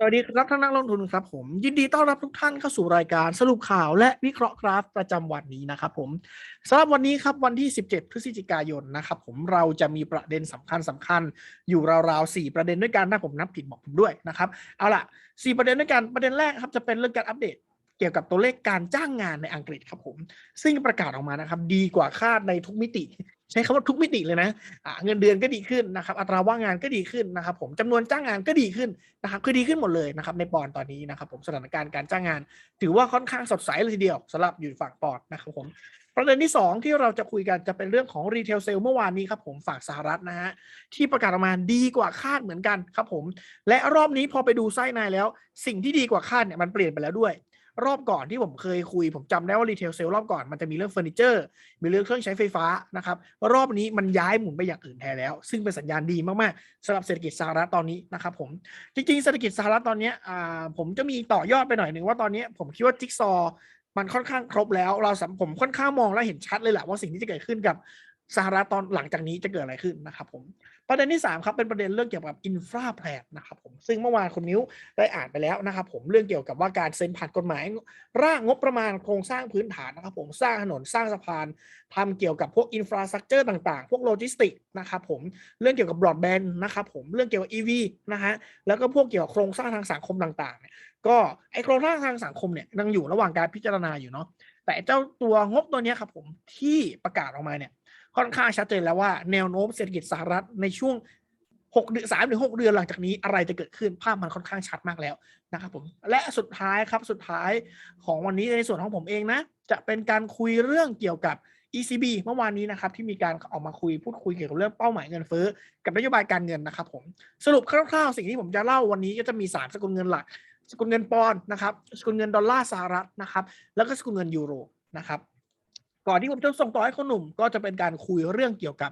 สวัสดีครับท่านนักลงทุนครับผม ยินดีต้อนรับทุกท่านเข้าสู่รายการสรุปข่าวและวิเคราะห์กราฟประจำวันนี้นะครับผมสำหรับวันนี้ครับวันที่ 17 พฤศจิกายนนะครับผมเราจะมีประเด็นสำคัญสำคัญอยู่ราวๆ4ประเด็นด้วยกันถ้าผมนับผิดบอกผมด้วยนะครับเอาล่ะ 4 ประเด็นด้วยกันประเด็นแรกครับจะเป็นเรื่องการอัปเดต เกี่ยวกับตัวเลขการจ้างงานในอังกฤษครับผม ซึ่งประกาศออกมานะครับ ดีกว่าคาดในทุกมิติ ใช้คำว่าทุกมิติเลยนะอ่าเงินเดือนก็ดีขึ้นนะครับ อัตราว่างงานก็ดีขึ้นนะครับ ผมจำนวนจ้างงานก็ดีขึ้นนะครับคือดีขึ้นหมดเลยนะครับในปอนด์ตอนนี้นะครับ ผมสถานการณ์การจ้างงาน ถือว่าค่อนข้างสดใสเลยทีเดียวสำหรับอยู่ฝั่งปอนด์นะครับผมประเด็นที่ 2 ที่เราจะคุยกันจะเป็นเรื่องของรีเทลเซลเมื่อวานนี้ครับผมฝากสหรัฐนะฮะที่ประกาศออกมาดีกว่าคาดเหมือนกันครับผม และรอบนี้พอไปดูไส้ในแล้ว สิ่งที่ดีกว่าคาดเนี่ยมันเปลี่ยนไปแล้วด้วย รอบก่อนที่ผมเคยคุย ผมจำได้ว่ารีเทลเซลรอบก่อนมันจะมีเรื่องเฟอร์นิเจอร์ มีเรื่องเครื่องใช้ไฟฟ้านะครับ รอบนี้มันย้ายหมุนไปอย่างอื่นแทนแล้ว ซึ่งเป็นสัญญาณดีมากๆสำหรับเศรษฐกิจสหรัฐตอนนี้นะครับผม จริงๆเศรษฐกิจสหรัฐตอนเนี้ยผมจะมีต่อยอดไปหน่อยหนึ่งว่าตอนนี้ผมคิดว่าจิ๊กซอมันค่อนข้างครบแล้ว เราสผมค่อนข้างมองและเห็นชัดเลยแหละว่าสิ่งที่จะเกิดขึ้นกับสหรัฐตอนหลังจากนี้จะเกิดอะไรขึ้นนะครับผม ประเด็นที่3ครับเป็นประเด็นเรื่องเกี่ยวกับอินฟราแพลนนะครับผมซึ่งเมื่อวานคุณมิ้วได้อ่านไปแล้วนะครับผมเรื่องเกี่ยวกับว่าการเซ็นผ่านกฎหมาย ร่างงบประมาณโครงสร้างพื้นฐานนะครับผมสร้างถนนสร้างสะพานทำเกี่ยวกับพวกอินฟราสตรักเจอร์ต่างๆ พวกโลจิสติกนะครับผมเรื่องเกี่ยวกับบรอดแบนด์นะครับผมเรื่องเกี่ยวกับ EV นะฮะแล้วก็พวกเกี่ยวกับโครงสร้างทางสังคมต่างๆเนี่ยก็ไอโครงสร้างทางสังคมเนี่ยยังอยู่ระหว่างการพิจารณาอยู่เนาะแต่เจ้าตัวงบตัวเนี้ยครับผมที่ประกาศออกมาเนี่ย ค่อนข้างชัดเจนแล้วว่าแนวโน้มเศรษฐกิจสหรัฐในช่วงหกเดือนสามถึงหกเดือนหลังจากนี้อะไรจะเกิดขึ้นภาพมันค่อนข้างชัดมากแล้วนะครับผมและสุดท้ายครับสุดท้ายของวันนี้ในส่วนของผมเองนะ จะเป็นการคุยเรื่องเกี่ยวกับ ECB เมื่อวานนี้นะครับที่มีการออกมาคุยพูดคุยเกี่ยวกับเรื่องเป้าหมายเงินเฟ้อกับนโยบายการเงินนะครับผมสรุปคร่าวๆ สิ่งที่ผมจะเล่าวันนี้ก็จะมีสามสกุลเงินหลัก สกุลเงินปอนด์นะครับสกุลเงินดอลลาร์สหรัฐนะครับแล้วก็สกุลเงินยูโรนะครับ ก่อนที่ผมจะส่งต่อให้คนหนุ่ม ก็จะเป็นการคุยเรื่องเกี่ยวกับ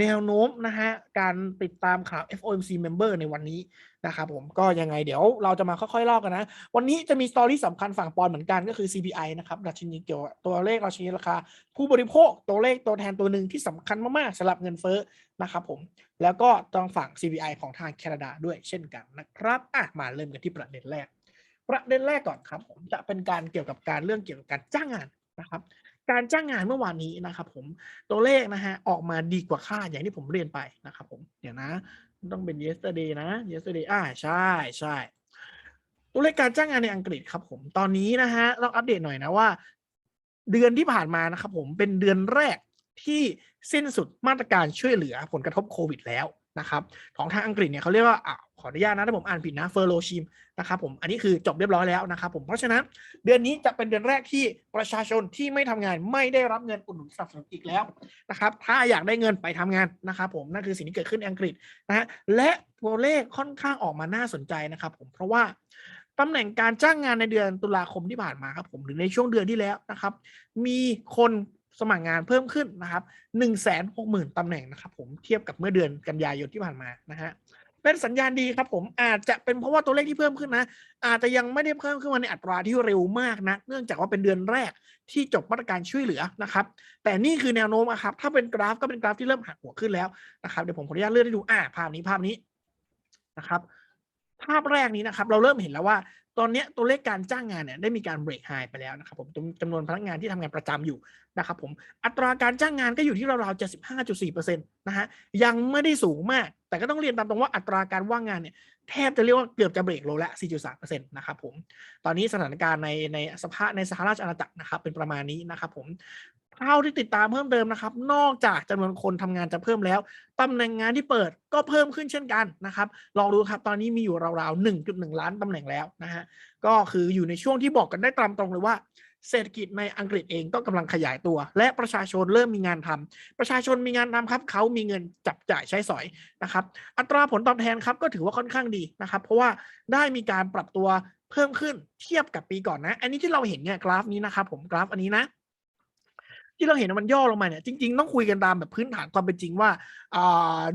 แนวโน้มนะฮะการติดตามข่าว FOMC member ในวันนี้นะครับผมก็ยังไงเดี๋ยวเราจะมาค่อยๆเล่ากันนะ วันนี้จะมีสตอรี่สำคัญฝั่งปอนเหมือนกันก็คือ CPI นะครับดัชนีเกี่ยวกับตัวเลขราชนีราคา ผู้บริโภคตัวเลขตัวแทนตัวหนึ่งที่สำคัญมากๆสำหรับเงินเฟ้อนะครับผมแล้วก็ตรงฝั่ง CPI ของทางแคนาดาด้วยเช่นกันนะครับอะมาเริ่มกันที่ประเด็นแรก ประเด็นแรกก่อนครับผมจะเป็นการเกี่ยวกับการเรื่องเกี่ยวกับการจ้างงานนะครับ การจ้างงานเมื่อวานนี้นะครับผมตัวเลขนะฮะออกมาดีกว่าคาดอย่างที่ผมเรียนไปนะครับผมเดี๋ยวนะ ต้องเป็น yesterday นะ yesterday อ่าใช่ใช่ตัวเลขการจ้างงานในอังกฤษครับผมตอนนี้นะฮะต้องอัปเดตหน่อยนะว่า เดือนที่ผ่านมานะครับผมเป็นเดือนแรกที่สิ้นสุดมาตรการช่วยเหลือผลกระทบโควิดแล้ว นะครับของทางอังกฤษเนี่ยเขาเรียกว่าอขออนุญาตนะถ้าผมอ่านผิดนะเฟอร์โลชิมนะครับผมอันนี้คือจบเรียบร้อยแล้วนะครับผมเพราะฉะนั้นเดือนนี้จะเป็นเดือนแรกที่ประชาชนที่ไม่ทำงานไม่ได้รับเงินอุดหนุนสนับสนุนอีกแล้วนะครับถ้าอยากได้เงินไปทำงานนะครับผมนั่นคือสิ่งที่เกิดขึ้นในอังกฤษนะฮะและตัวเลขค่อนข้างออกมาน่าสนใจนะครับผมเพราะว่าตำแหน่งการจ้างงานในเดือนตุลาคมที่ผ่านมาครับผมหรือในช่วงเดือนที่แล้วนะครับ มีคน สมัครงานเพิ่มขึ้นนะครับหนึ่งแสนหกหมื่นตำแหน่งนะครับผมเทียบกับเมื่อเดือนกันยายนที่ผ่านมานะฮะเป็นสัญญาณดีครับผมอาจจะเป็นเพราะว่าตัวเลขที่เพิ่มขึ้นนะ อาจจะยังไม่ได้เพิ่มขึ้นมาในอัตราที่เร็วมากนะ เนื่องจากว่าเป็นเดือนแรกที่จบมาตรการช่วยเหลือนะครับ แต่นี่คือแนวโน้มครับ ถ้าเป็นกราฟก็เป็นกราฟที่เริ่มหักหัวขึ้นแล้วนะครับเดี๋ยวผมขออนุญาตเลื่อนให้ดูอ่าภาพนี้ภาพนี้นะครับ ภาพแรกนี้นะครับ เราเริ่มเห็นแล้วว่า ตอนนี้ตัวเลขการจ้างงานเนี่ยได้มีการเบรกไฮไปแล้วนะครับผมจำนวนพนักงานที่ทำงานประจำอยู่นะครับผมอัตราการจ้างงานก็อยู่ที่ราวๆ75.4%นต์นะฮะยังไม่ได้สูงมาก แต่ก็ต้องเรียนตามตรงว่าอัตราการว่างงานเนี่ยแทบจะเรียกว่าเกือบจะเบรกโลละ 4.3%นะครับผม ตอนนี้สถานการณ์ในในสภาในสหราชอาณาจักรนะครับเป็นประมาณนี้นะครับผม เท่าที่ติดตามเพิ่มเติมนะครับ นอกจากจำนวนคนทำงานจะเพิ่มแล้วตำแหน่งงานที่เปิดก็เพิ่มขึ้นเช่นกันนะครับ ลองดูครับตอนนี้มีอยู่ราวๆ 1.1 ล้านตำแหน่งแล้วนะฮะก็คืออยู่ในช่วงที่บอกกันได้ตามตรงเลยว่าเศรษฐกิจในอังกฤษเองก็กำลังขยายตัว และประชาชนเริ่มมีงานทำประชาชนมีงานทำครับ เขามีเงินจับจ่ายใช้สอยนะครับ อัตราผลตอบแทนครับก็ถือว่าค่อนข้างดีนะครับ เพราะว่าได้มีการปรับตัวเพิ่มขึ้นเทียบกับปีก่อนนะ อันนี้ที่เราเห็นเนี่ยกราฟนี้นะครับผมกราฟอันนี้นะ ที่เราเห็นว่ามันย่อลงมาเนี่ยจริง ๆ ต้องคุยกันตามแบบพื้นฐานความเป็นจริงว่า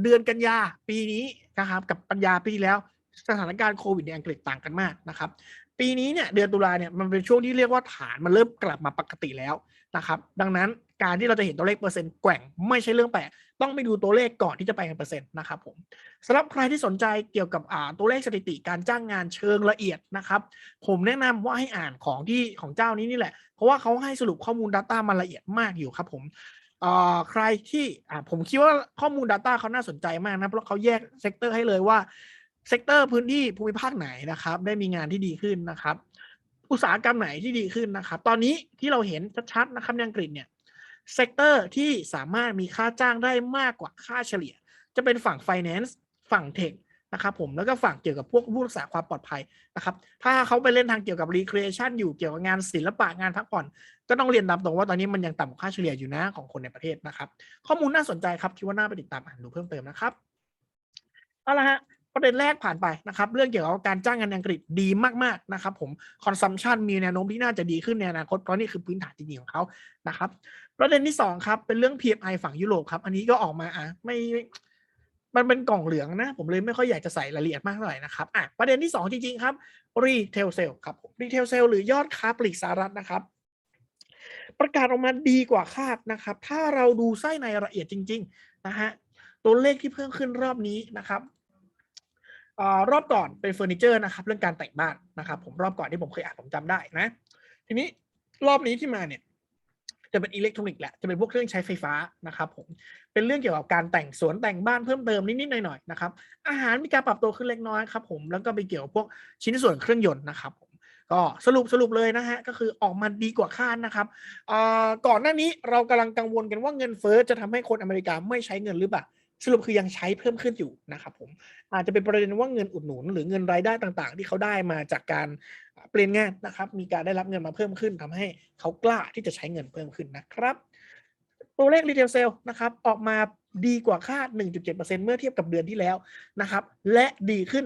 เดือนกันยาปีนี้นะครับกับปัญญาปีแล้วสถานการณ์โควิดในอังกฤษต่างกันมากนะครับปีนี้เนี่ยเดือนตุลาเนี่ยมันเป็นช่วงที่เรียกว่าฐานมันเริ่มกลับมาปกติแล้วนะครับดังนั้นการที่เราจะเห็นตัวเลขเปอร์เซ็นต์แกว่งไม่ใช่เรื่องแปลก ต้องไปดูตัวเลขก่อนที่จะไปกันเปอร์เซ็นต์นะครับผมสำหรับใครที่สนใจเกี่ยวกับอ่าตัวเลขสถิติการจ้างงานเชิงละเอียดนะครับ ผมแนะนำว่าให้อ่านของที่ของเจ้านี้นี่แหละ เพราะว่าเขาให้สรุปข้อมูล Data มาละเอียดมากอยู่ครับผมเอ่อใครที่ผมคิดว่าข้อมูล Data เขาน่าสนใจมากนะ เพราะเขาแยกเซกเตอร์ให้เลยว่าเซกเตอร์พื้นที่ภูมิภาคไหนนะครับ ได้มีงานที่ดีขึ้นนะครับ อุตสาหกรรมไหนที่ดีขึ้นนะครับ ตอนนี้ที่เราเห็นชัดๆนะครับในอังกฤษเนี่ย เซกเตอร์ที่สามารถมีค่าจ้างได้มากกว่าค่าเฉลี่ย จะเป็นฝั่ง Finance ฝั่งเทคนะครับผมแล้วก็ฝั่งเกี่ยวกับพวกผู้รักษาความปลอดภัยนะครับ ถ้าเขาไปเล่นทางเกี่ยวกับ recreation อยู่เกี่ยวกับงานศิลปะงานพักผ่อน ก็ต้องเรียนตามตรงว่าตอนนี้มันยังต่ำกว่าค่าเฉลี่ยอยู่นะของคนในประเทศนะครับ ข้อมูลน่าสนใจครับคิดว่าน่าไปติดตามอ่านดูเพิ่มเติมนะครับเอาละฮะ ประเด็นแรกผ่านไปนะครับ เรื่องเกี่ยวกับการจ้างงานอังกฤษดีมากๆนะครับ ผม consumption มีแนวโน้มที่น่าจะดีขึ้นในอนาคตเพราะนี่คือพื้นฐานจริงๆของเขานะครับ ประเด็นที่สองครับเป็นเรื่อง PMI ฝั่งยุโรปครับ อันนี้ก็ออกมาอะไม่มันเป็นกล่องเหลืองนะ ผมเลยไม่ค่อยอยากจะใส่รายละเอียดมากเท่าไหร่นะครับอะประเด็นที่สองจริง ๆ ครับ retail sale ครับ retail sale หรือยอดค้าปลีกสหรัฐนะครับ ประกาศออกมาดีกว่าคาดนะครับ ถ้าเราดูไส้ในละเอียดจริง ๆ นะฮะตัวเลขที่เพิ่มขึ้นรอบนี้นะครับ รอบก่อนเป็นเฟอร์นิเจอร์นะครับ เรื่องการแต่งบ้านนะครับ ผมรอบก่อนที่ผมเคยอ่านผมจำได้นะ ทีนี้รอบนี้ที่มาเนี่ยจะเป็นอิเล็กทรอนิกส์แหละ จะเป็นพวกเครื่องใช้ไฟฟ้านะครับผม เป็นเรื่องเกี่ยวกับการแต่งสวนแต่งบ้านเพิ่มเติมนิดๆหน่อยๆนะครับ อาหารมีการปรับตัวขึ้นเล็กน้อยครับผม แล้วก็ไปเกี่ยวกับพวกชิ้นส่วนเครื่องยนต์นะครับผม ก็สรุปสรุปเลยนะฮะ ก็คือออกมาดีกว่าคาดนะครับ ก่อนหน้านี้เรากำลังกังวลกันว่าเงินเฟ้อจะทำให้คนอเมริกาไม่ใช้เงินหรือเปล่า สรุปคือยังใช้เพิ่มขึ้นอยู่นะครับผมอาจจะเป็นประเด็นว่าเงินอุดหนุน หรือเงินรายได้ต่างๆ ที่เขาได้มาจากการเปลี่ยนงานนะครับ มีการได้รับเงินมาเพิ่มขึ้นทำให้เขากล้าที่จะใช้เงินเพิ่มขึ้นนะครับ ตัวเลขรีเทลเซลนะครับออกมาดีกว่าคาด 1.7%เมื่อเทียบกับเดือนที่แล้วนะครับ และดีขึ้น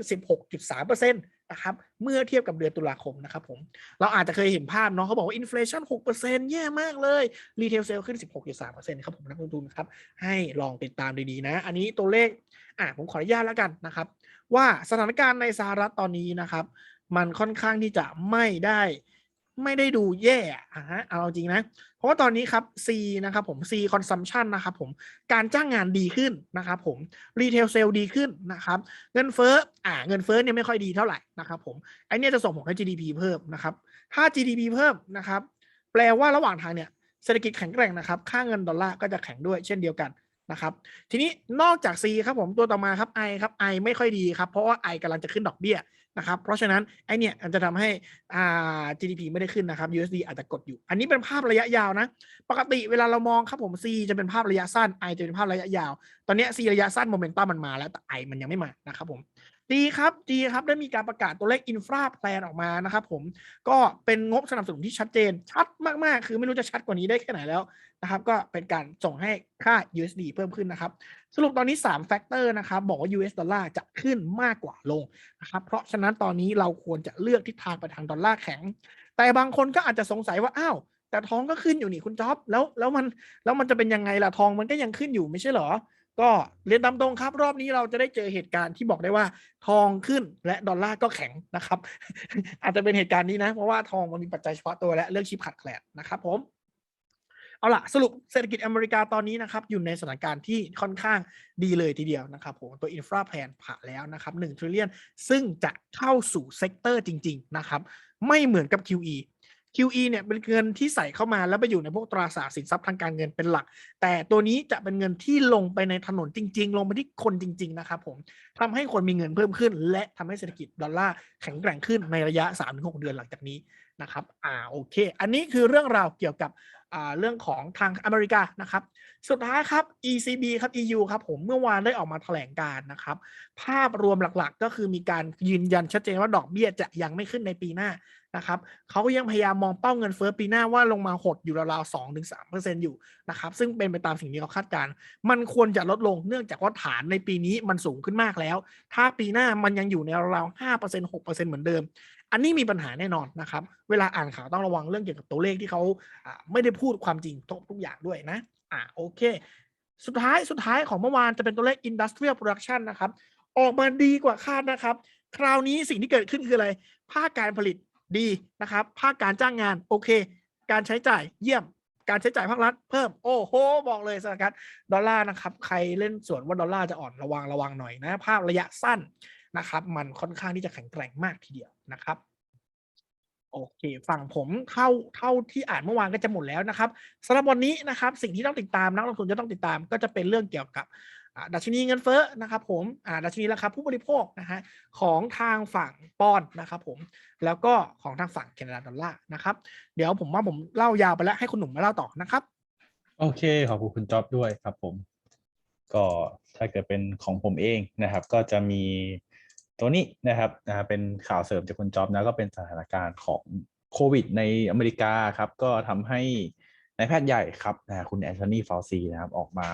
16.3% นะครับเมื่อเทียบกับเดือนตุลาคมนะครับผมเราอาจจะเคยเห็นภาพเนาะเขาบอกว่าอินฟลชัน6%แย่มากเลยรีเทลเซลขึ้น16.3%ครับผมนักลงทุนครับให้ลองติดตามดีๆนะ อันนี้ตัวเลขอะผมขออนุญาตแล้วกันนะครับ ว่าสถานการณ์ในสหรัฐตอนนี้นะครับ มันค่อนข้างที่จะไม่ได้ ไม่ได้ดูแย่อะฮะเอาจริงนะ เพราะว่าตอนนี้ครับ C นะครับผม C consumption นะครับผมการจ้างงานดีขึ้นนะครับผม retail sale ดีขึ้นนะครับ เงินเฟ้ออ่าเงินเฟ้อเนี่ยไม่ค่อยดีเท่าไหร่นะครับผมไอเนี้ยจะส่งผลให้ GDP เพิ่มนะครับถ้า GDP เพิ่มนะครับ แปลว่าระหว่างทางเนี่ยเศรษฐกิจแข็งแกร่งนะครับ ค่าเงินดอลลาร์ก็จะแข็งด้วยเช่นเดียวกันนะครับ ทีนี้นอกจาก C ครับผมตัวต่อมาครับ I ครับ I ไม่ค่อยดีครับเพราะว่า I กำลังจะขึ้นดอกเบี้ย นะครับ เพราะฉะนั้นไอเนี่ยอันจะทำให้อ่า GDP ไม่ได้ขึ้นนะครับ USD อาจจะกดอยู่ อันนี้เป็นภาพระยะยาวนะ ปกติเวลาเรามองครับผม C จะเป็นภาพระยะสั้น I จะเป็นภาพระยะยาว ตอนนี้ C ระยะสั้นโมเมนตัมมันมาแล้วแต่ I มันยังไม่มานะครับผม ดีครับดีครับได้มีการประกาศตัวเลขอินฟราแพลนออกมานะครับผมก็เป็นงบสนับสนุนที่ชัดเจน ชัดมากๆ คือไม่รู้จะชัดกว่านี้ได้แค่ไหนแล้วนะครับ ก็เป็นการส่งให้ค่า USD เพิ่มขึ้นนะครับ สรุปตอนนี้3แฟกเตอร์นะครับ บอกว่า US ดอลลาร์จะขึ้นมากกว่าลงนะครับ เพราะฉะนั้นตอนนี้เราควรจะเลือกทิศทางไปทางดอลลาร์แข็ง แต่บางคนก็อาจจะสงสัยว่าอ้าวแต่ทองก็ขึ้นอยู่นี่คุณจ๊อบแล้วแล้วมันแล้วมันจะเป็นยังไงล่ะทองมันก็ยังขึ้นอยู่ไม่ใช่เหรอ ก็เรียนตามตรงครับ รอบนี้เราจะได้เจอเหตุการณ์ที่บอกได้ว่า ทองขึ้นและดอลลาร์ก็แข็งนะครับ อาจจะเป็นเหตุการณ์นี้นะ เพราะว่าทองมันมีปัจจัยเฉพาะตัวและเรื่องชิปขาดแคลนนะครับผมเอาล่ะสรุปเศรษฐกิจอเมริกาตอนนี้นะครับอยู่ในสถานการณ์ที่ค่อนข้างดีเลยทีเดียวนะครับผมตัวอินฟราแพลนผ่านแล้วนะครับ1 trillion ซึ่งจะเข้าสู่เซกเตอร์จริง ๆ นะครับ ไม่เหมือนกับ QE QE เนี่ยเป็นเงินที่ใส่เข้ามาแล้วไปอยู่ในพวกตราสารสินทรัพย์ทางการเงินเป็นหลัก แต่ตัวนี้จะเป็นเงินที่ลงไปในถนนจริง ๆ ลงไปที่คนจริง ๆ นะครับผมทำให้คนมีเงินเพิ่มขึ้น และทำให้เศรษฐกิจดอลลาร์แข็งแกร่งขึ้นในระยะ 3-6 เดือนหลังจากนี้นะครับอ่าโอเค อันนี้คือเรื่องราวเกี่ยวกับอ่าเรื่องของทางอเมริกานะครับ สุดท้ายครับ ECB ครับ EU ครับผมเมื่อวานได้ออกมาแถลงการนะครับ ภาพรวมหลักๆ ก็คือมีการยืนยันชัดเจนว่าดอกเบี้ยจะยังไม่ขึ้นในปีหน้า นะครับเขาก็ยังพยายามมองเป้าเงินเฟ้อปีหน้าว่าลงมาหดอยู่ราวๆสองถึงสามเปอร์เซ็นอยู่นะครับซึ่งเป็นไปตามสิ่งที่เขาคาดการณ์มันควรจะลดลงเนื่องจากว่าฐานในปีนี้มันสูงขึ้นมากแล้ว ถ้าปีหน้ามันยังอยู่ในราวๆห้าเปอร์เซ็นหกเปอร์เซ็นเหมือนเดิม อันนี้มีปัญหาแน่นอนนะครับเวลาอ่านข่าวต้องระวังเรื่องเกี่ยวกับตัวเลขที่เขาไม่ได้พูดความจริงทุกทุกอย่างด้วยนะอ่าโอเค สุดท้ายสุดท้ายของเมื่อวานจะเป็นตัวเลข industrial production นะครับออกมาดีกว่าคาดนะครับ คราวนี้สิ่งที่เกิดขึ้นคืออะไรภาคการผลิต ดีนะครับ ภาคการจ้างงานโอเค การใช้จ่ายเยี่ยม การใช้จ่ายภาครัฐเพิ่มโอ้โห บอกเลยสถานการณ์ดอลลาร์นะครับ ใครเล่นส่วนว่าดอลลาร์จะอ่อนระวังระวังหน่อยนะ ภาพระยะสั้นนะครับ มันค่อนข้างที่จะแข็งแกร่งมากทีเดียวนะครับโอเคฝั่งผมเท่าเท่าที่อ่านเมื่อวานก็จะหมดแล้วนะครับสำหรับวันนี้นะครับ สิ่งที่ต้องติดตามนักลงทุนจะต้องติดตามก็จะเป็นเรื่องเกี่ยวกับ ดัชนีเงินเฟ้อนะครับผมดัชนีราคาผู้บริโภคนะฮะของทางฝั่งปอนนะครับผมแล้วก็ของทางฝั่งแคนาดาดอลลาร์นะครับเดี๋ยวผมว่าผมเล่ายาวไปแล้วให้คุณหนุ่มมาเล่าต่อนะครับ โอเคขอบคุณคุณจ๊อบด้วยครับผม ก็ถ้าเกิดเป็นของผมเองนะครับ ก็จะมีตัวนี้นะครับนะเป็นข่าวเสริมจากคุณจ๊อบนะก็เป็นสถานการณ์ของโควิดในอเมริกาครับ ก็ทำให้นายแพทย์ใหญ่ครับนะฮะคุณแอนโทนีฟาวซีนะครับออกมา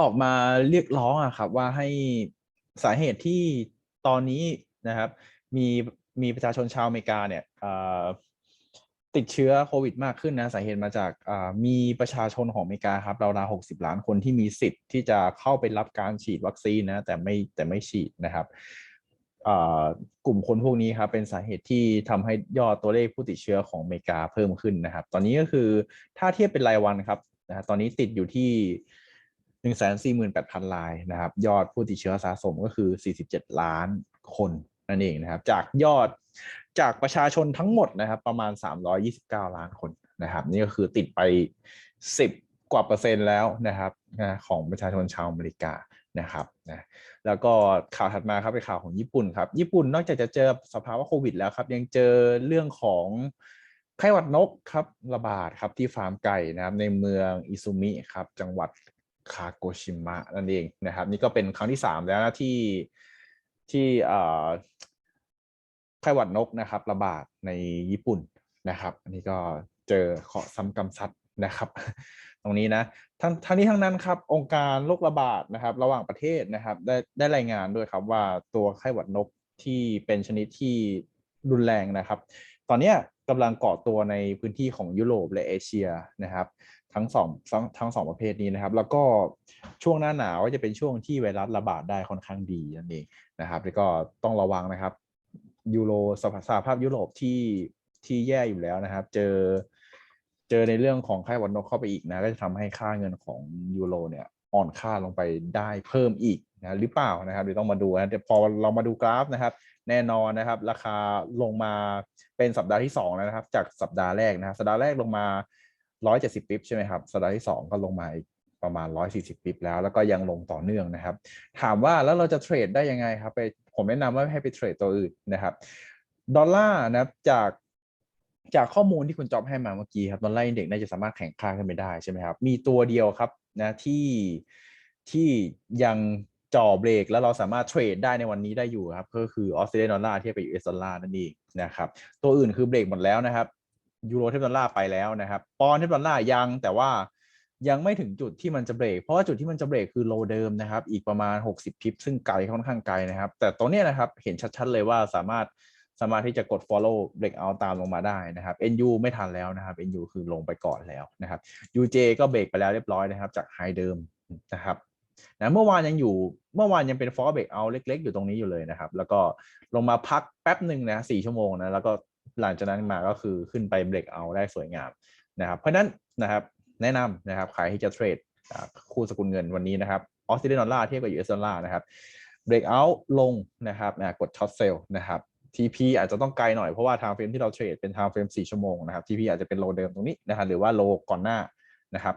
ออกมาเรียกร้องอะครับว่าให้สาเหตุที่ตอนนี้นะครับ มีมีประชาชนชาวอเมริกาเนี่ยติดเชื้อโควิดมากขึ้นนะสาเหตุมาจากมีประชาชนของอเมริกาครับราวๆหกสิบล้านคนที่มีสิทธิ์ที่จะเข้าไปรับการฉีดวัคซีนนะแต่ไม่แต่ไม่ฉีดนะครับกลุ่มคนพวกนี้ครับเป็นสาเหตุที่ทำให้ยอดตัวเลขผู้ติดเชื้อของอเมริกาเพิ่มขึ้นนะครับ ตอนนี้ก็คือถ้าเทียบเป็นรายวันครับ นะตอนนี้ติดอยู่ที่หนึ่งแสนสี่หมื่นแปดพันรายนะครับ ยอดผู้ติดเชื้อสะสมก็คือสี่สิบเจ็ดล้านคนนั่นเองนะครับ จากยอดจากประชาชนทั้งหมดนะครับ ประมาณสามร้อยี่สิบเก้าล้านคนนะครับ นี่ก็คือติดไปสิบกว่าเปอร์เซ็นต์แล้วนะครับนะของประชาชนชาวอเมริกานะครับนะแล้วก็ข่าวถัดมาครับเป็นข่าวของญี่ปุ่นครับ ญี่ปุ่นนอกจากจะเจอสภาวะโควิดแล้วครับ ยังเจอเรื่องของ ไข้หวัดนกครับระบาดครับที่ฟาร์มไก่นะครับในเมืองอิซุมิครับจังหวัดคาโกชิมะนั่นเองนะครับ นี่ก็เป็นครั้งที่สามแล้วนะที่ที่ไข้หวัดนกนะครับ ระบาดในญี่ปุ่นนะครับ อันนี้ก็เจอเคาะซ้ำกรรมซัดนะครับ ตรงนี้นะทั้งทั้งนี้ทั้งนั้นครับ องค์การโรคระบาดนะครับ ระหว่างประเทศนะครับ ได้ได้รายงานด้วยครับว่าตัวไข้หวัดนกที่เป็นชนิดที่รุนแรงนะครับ ตอนเนี้ย กำลังเกาะตัวในพื้นที่ของยุโรปและเอเชียนะครับ ทั้งสองทั้งสองประเภทนี้นะครับ แล้วก็ช่วงหน้าหนาวก็จะเป็นช่วงที่ไวรัสระบาดได้ค่อนข้างดีนั่นเองนะครับ แล้วก็ต้องระวังนะครับยูโรสภาสหภาพยุโรปที่ที่แย่อยู่แล้วนะครับ เจอเจอในเรื่องของไข้หวัดนกเข้าไปอีกนะก็จะทำให้ค่าเงินของยูโรเนี่ยอ่อนค่าลงไปได้เพิ่มอีกนะหรือเปล่านะครับเดี๋ยวต้องมาดูนะเดี๋ยวพอเรามาดูกราฟนะครับ แน่นอนนะครับ ราคาลงมาเป็นสัปดาห์ที่สองแล้วนะครับ จากสัปดาห์แรกนะครับสัปดาห์แรกลงมา 170ปิบใช่ไหมครับสัปดาห์ที่ 2 ก็ลงมาอีกประมาณ 140ปิบแล้ว แล้วก็ยังลงต่อเนื่องนะครับ ถามว่าแล้วเราจะเทรดได้ยังไงครับไปผมแนะนำว่าให้ไปเทรดตัวอื่นนะครับดอลลาร์นะครับจากจากข้อมูลที่คุณจอบให้มาเมื่อกี้ครับดอลลาร์อินเด็กซ์น่าจะสามารถแข่งค่าขึ้นไปได้ใช่ไหมครับ มีตัวเดียวครับนะที่ที่ยัง จ่อเบรกแล้วเราสามารถเทรดได้ในวันนี้ได้อยู่ครับก็คือออสเตรเลียดอลลาร์เทียบกับยูเอสดอลลาร์นั่นเองนะครับตัวอื่นคือเบรกหมดแล้วนะครับยูโรเทียบดอลลาร์ไปแล้วนะครับปอนด์เทียบดอลลาร์ยังแต่ว่ายังไม่ถึงจุดที่มันจะเบรก เพราะว่าจุดที่มันจะเบรกคือโลเดิมนะครับ อีกประมาณ 60 พิปซึ่งไกลค่อนข้างไกลนะครับ แต่ตัวเนี้ยนะครับ เห็นชัดๆเลยว่าสามารถสามารถที่จะกด follow break out ตามลงมาได้นะครับ NU ไม่ทันแล้วนะครับ NU คือลงไปก่อนแล้วนะครับ UJ ก็เบรกไปแล้วเรียบร้อยนะครับ จากไฮเดิมนะครับ นะเมื่อวานยังอยู่เมื่อวานยังเป็น fall break out เล็ก ๆ อยู่ตรงนี้อยู่เลยนะครับ แล้วก็ลงมาพักแป๊บหนึ่งนะสี่ชั่วโมงนะแล้วก็หลังจากนั้นมาก็คือขึ้นไป break out ได้สวยงามนะครับเพราะฉะนั้นนะครับแนะนำนะครับใครที่จะเทรดคู่สกุลเงินวันนี้นะครับออสเตรเลียดอลลาร์เทียบกับ US ดอลลาร์นะครับ break out ลงนะครับนะกดช็อตเซลล์นะครับ TP อาจจะต้องไกลหน่อยเพราะว่าทางเฟรมที่เราเทรดเป็นทางเฟรม4ชั่วโมงนะครับ TP อาจจะเป็นโลเดิมตรงนี้นะครับหรือว่าโลก่อนหน้านะครับ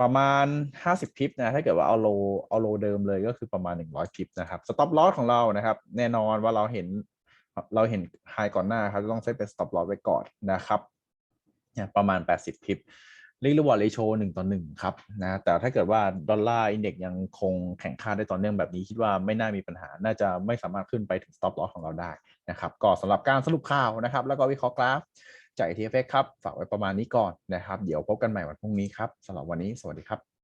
ประมาณ 50พิปนะถ้าเกิดว่าเอาโลเอาโลเดิมเลยก็คือประมาณ 100พิปนะครับสต็อปลอสของเรานะครับ แน่นอนว่าเราเห็นเราเห็นไฮก่อนหน้าครับจะต้องเซตเป็นสต็อปลอสไว้ก่อนนะครับประมาณ 80พิปลิกรีวอร์ดเรโชหนึ่งต่อหนึ่งครับนะแต่ถ้าเกิดว่าดอลลาร์อินเด็กยังคงแข่งค่าได้ต่อเนื่องแบบนี้ คิดว่าไม่น่ามีปัญหา น่าจะไม่สามารถขึ้นไปถึง stop loss ของเราได้นะครับก็สำหรับการสรุปข่าวนะครับ แล้วก็วิเคราะห์กราฟ จาก TFX ครับ ฝากไว้ประมาณนี้ก่อนนะครับ เดี๋ยวพบกันใหม่วันพรุ่งนี้ครับสำหรับวันนี้สวัสดีครับ